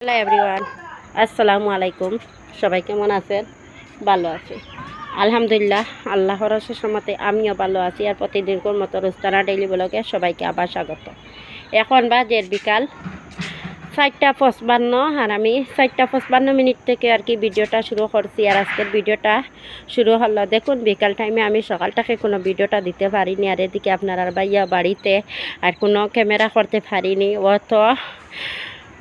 Hello everyone, আসসালামু আলাইকুম। সবাই কেমন আছেন? ভালো আছি। আলহামদুলিল্লাহ, আল্লাহর মতে আমিও ভালো আছি আর প্রতিদিনকার মতো রোস্তানা ডেইলি ব্লগে সবাইকে আবার স্বাগত। এখন বাজের বিকাল চারটা পঁচপান্ন আর আমি চারটা পঁচপান্ন মিনিট থেকে আর কি ভিডিওটা শুরু করছি আর আজকের ভিডিওটা শুরু হলো। দেখুন, বিকাল টাইমে আমি সকালটাকে কোনো ভিডিওটা দিতে পারিনি আর এদিকে আপনার আর ভাইয়া বাড়িতে আর কোনো ক্যামেরা করতে পারিনি। ও তো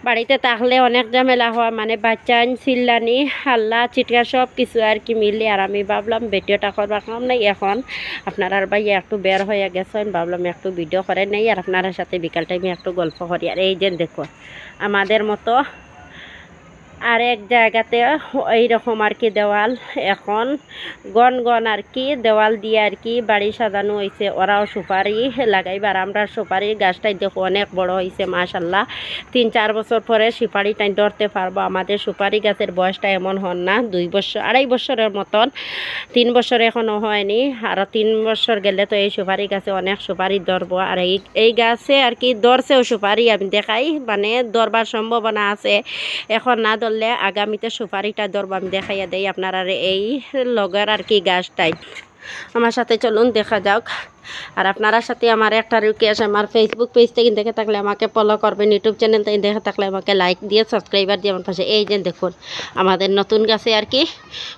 বাড়িতে তাহলে অনেক ঝামেলা হয় মানে বাচ্চা চিল্লানি, হাল্লা, চিটকা সব কিছু আর কি মিলে। আর আমি ভাবলাম ভিডিওটা কম নাই এখন আপনার আর ভাই একটু বের হয়ে গেছেন ভাবলাম একটু ভিডিও করে নেই। আর আপনার সাথে বিকাল টাইমে একটু গল্প করি। আর এই যে দেখো আমাদের মতো আর এক জায়গাতে এইরকম আর কি দেওয়াল এখন। গন গন আর কি দেওয়াল দিয়ে আর কি বাড়ি সাজানো হয়েছে ওরাও সুপারি লাগাইবার, আমরা সুপারি গাছটাই দেখো অনেক বড় হয়েছে মাশাল্লাহ। তিন চার বছর পরে সুপারিটাই ধরতে পারব। আমাদের সুপারি গাছের বয়সটা এমন হন না, দুই বছর, আড়াই বছরের মতন। তিন বছর এখনও হয়নি, আর তিন বছর গেলে তো এই সুপারি গাছে অনেক সুপারি ধরবো। আর এই এই গাছে আর কি ধরছেও সুপারি, আমি দেখাই। মানে ধরবার সম্ভাবনা আছে। এখন না ধরলে আগামীতে সুপারিটা দরবাম দেখাইয়া দেই আপনারা এই লগের আর কি গাছটাই আমার সাথে চলুন, দেখা যাক। আর আপনারা সাথে আমার একটা রিকোয়েস্ট আমার ফেসবুক পেজ থেকে দেখে থাকলে আমাকে ফলো করবেন ইউটিউব চ্যানেল থেকে দেখে থাকলে আমাকে লাইক দিয়ে সাবস্ক্রাইবার দিয়ে আমার পাশে। এই যে দেখুন, আমাদের নতুন গাছে আর কি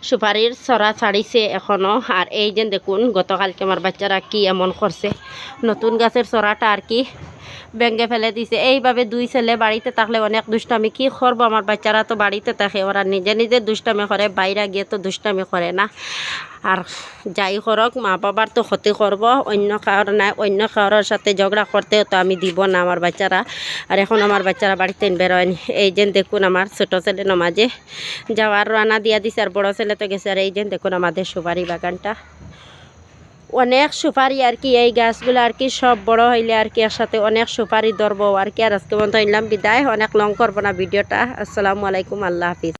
সুপারির ছড়া ছাড়িছে এখনও আর এই যে দেখুন, গতকালকে আমার বাচ্চারা কি এমন করছে। নতুন গাছের ছড়াটা আর কি ব্যাঙ্গে ফেলে দিছে। এইভাবে দুই ছেলে বাড়িতে থাকলে অনেক দুষ্টামি। কি করব? আমার বাচ্চারা তো বাড়িতে থাকে, ওরা নিজে নিজে দুষ্টামি করে, বাইরে গিয়ে তো দুষ্টামি করে না। আর যাই করক মা বাবার তো ক্ষতি করব অন্য কারোর নাই, অন্য কারোর সাথে ঝগড়া করতেও তো আমি দিব না আমার বাচ্চারা আর এখন আমার বাচ্চারা বাড়িতে বেরোয়নি এই যে দেখুন আমার ছোটো ছেলে নমাজে যাওয়ার রানা দিয়া দিছে আর বড়ো ছেলে তো গেছে আর এই যে দেখুন আমাদের সুপারি বাগানটা। অনেক সুপারি আর কি এই গাছগুলো আর কি সব বড় হইলে আর কি একসাথে অনেক সুপারি ধরবো আর কি আর আজকে মতো ইলাম বিদায়। অনেক লং করব না ভিডিওটা। আসসালামু আলাইকুম, আল্লাহ হাফিজ।